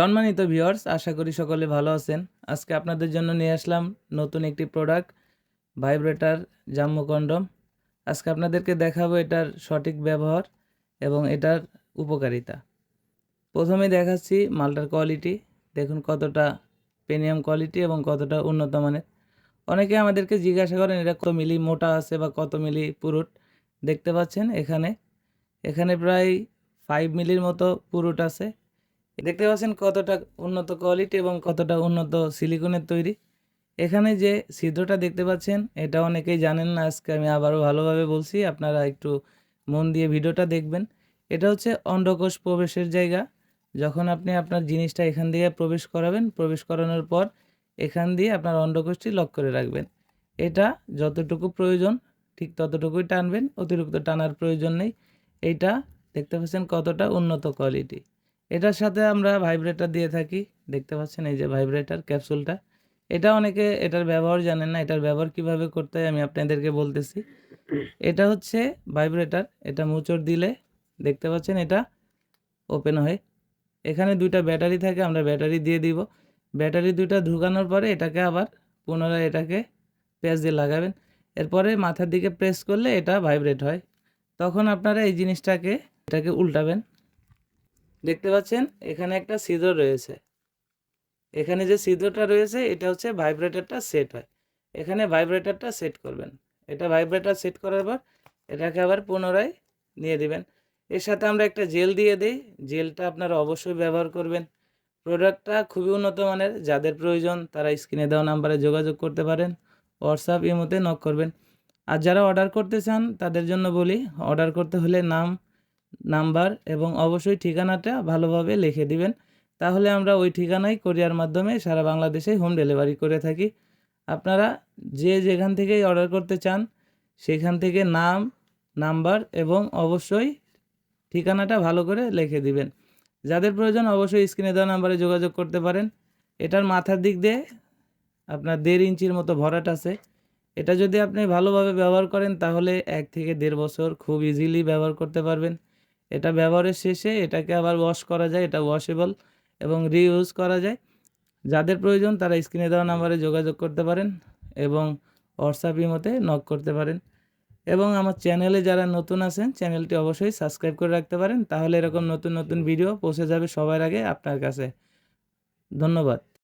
সম্মানিত ভিউয়ার্স, আশা করি সকলে ভালো আছেন। আজকে আপনাদের জন্য নিয়ে আসলাম নতুন একটি প্রোডাক্ট, ভাইব্রেটার জাম্মু কন্ডম। আজকে আপনাদেরকে দেখাবো এটার সঠিক ব্যবহার এবং এটার উপকারিতা। প্রথমে দেখাচ্ছি মালটার কোয়ালিটি। দেখুন কতটা প্রিমিয়াম কোয়ালিটি এবং কতটা উন্নত মানের। অনেকে আমাদেরকে জিজ্ঞাসা করেন, এটা কত মিলি মোটা আছে বা কত মিলি পুরুট? দেখতে পাচ্ছেন এখানে। এখানে প্রায় ফাইভ মিলির মতো পুরুট আছে। দেখতে পাচ্ছেন কতটা উন্নত কোয়ালিটি এবং কতটা উন্নত সিলিকনের তৈরি। এখানে যে ছিদ্রটা দেখতে পাচ্ছেন, এটা অনেকেই জানেন না, আজকে আমি আবারও ভালোভাবে বলছি, আপনারা একটু মন দিয়ে ভিডিওটা দেখবেন। এটা হচ্ছে অন্ডকোষ প্রবেশের জায়গা। যখন আপনি আপনার জিনিসটা এখান দিয়ে প্রবেশ করাবেন, প্রবেশ করানোর পর এখান দিয়ে আপনার অন্ডকোষটি লক করে রাখবেন। এটা যতটুকু প্রয়োজন, ঠিক ততটুকুই টানবেন, অতিরিক্ত টানার প্রয়োজন নেই। এইটা দেখতে পাচ্ছেন কতটা উন্নত কোয়ালিটি। এটার সাথে আমরা ভাইব্রেটার দিয়ে থাকি। দেখতে পাচ্ছেন এই যে ভাইব্রেটার ক্যাপসুলটা এটা অনেকে এটার ব্যবহার জানেন না, এটার ব্যবহার কীভাবে করতে হয় আমি আপনাদেরকে বলতেছি। এটা হচ্ছে ভাইব্রেটার এটা মুচড় দিলে, দেখতে পাচ্ছেন এটা ওপেন হয়। এখানে দুইটা ব্যাটারি থাকে, আমরা ব্যাটারি দিয়ে দিব। ব্যাটারি দুইটা ঢুকানোর পরে এটাকে আবার পুনরায় এটাকে প্যাচ দিয়ে লাগাবেন। এরপরে মাথার দিকে প্রেস করলে এটা ভাইব্রেট হয়। তখন আপনারা এই জিনিসটাকে, এটাকে উল্টাবেন। দেখতে পাচ্ছেন? এখানে একটা ছিদ্র রয়েছে। এখানে যে ছিদ্রটা রয়েছে, এটা হচ্ছে ভাইব্রেটারটা সেট হয়। এখানে ভাইব্রেটারটা সেট করবেন। এটা ভাইব্রেটার সেট করার পর এটাকে আবার পুনরায় নিয়ে দিবেন। এর সাথে আমরা একটা জেল দিয়ে দিই। জেলটা আপনারা অবশ্যই ব্যবহার করবেন। প্রোডাক্টটা খুবই উন্নত মানের। যাদের প্রয়োজন তারা স্ক্রিনে দেওয়া নাম্বারে যোগাযোগ করতে পারেন। হোয়াটসঅ্যাপ, ইমোতে নক করবেন। আর যারা অর্ডার করতে চান, তাদের জন্য বলি, অর্ডার করতে হলে নাম নাম্বার এবং অবশ্যই ঠিকানাটা ভালোভাবে লিখে দিবেন। তাহলে আমরা ওই ঠিকানায় কোরিয়ার মাধ্যমে সারা বাংলাদেশে হোম ডেলিভারি করে থাকি। আপনারা যে যেখান থেকেই অর্ডার করতে চান, সেখান থেকে নাম, নাম্বার এবং অবশ্যই ঠিকানাটা ভালো করে লিখে দিবেন। যাদের প্রয়োজন অবশ্যই স্ক্রিনে দেওয়া নাম্বারে যোগাযোগ করতে পারেন। এটার মাথার দিক দিয়ে আপনার দেড় ইঞ্চির মতো ভরাট আছে। এটা যদি আপনি ভালোভাবে ব্যবহার করেন, তাহলে এক থেকে দেড় বছর খুব ইজিলি ব্যবহার করতে পারবেন। এটা ব্যবহারের শেষে এটাকে আবার ওয়াশ করা যায়, এটা ওয়াশেবল এবং রিইউজ করা যায়। যাদের প্রয়োজন তারা স্ক্রিনে দেওয়া নাম্বারে যোগাযোগ করতে পারেন এবং হোয়াটসঅ্যাপ ইমোতে নক করতে পারেন। এবং আমার চ্যানেলে যারা নতুন আছেন চ্যানেলটি অবশ্যই সাবস্ক্রাইব করে রাখতে পারেন, তাহলে এরকম নতুন নতুন ভিডিও পৌঁছে যাবে সবার আগে আপনার কাছে। ধন্যবাদ।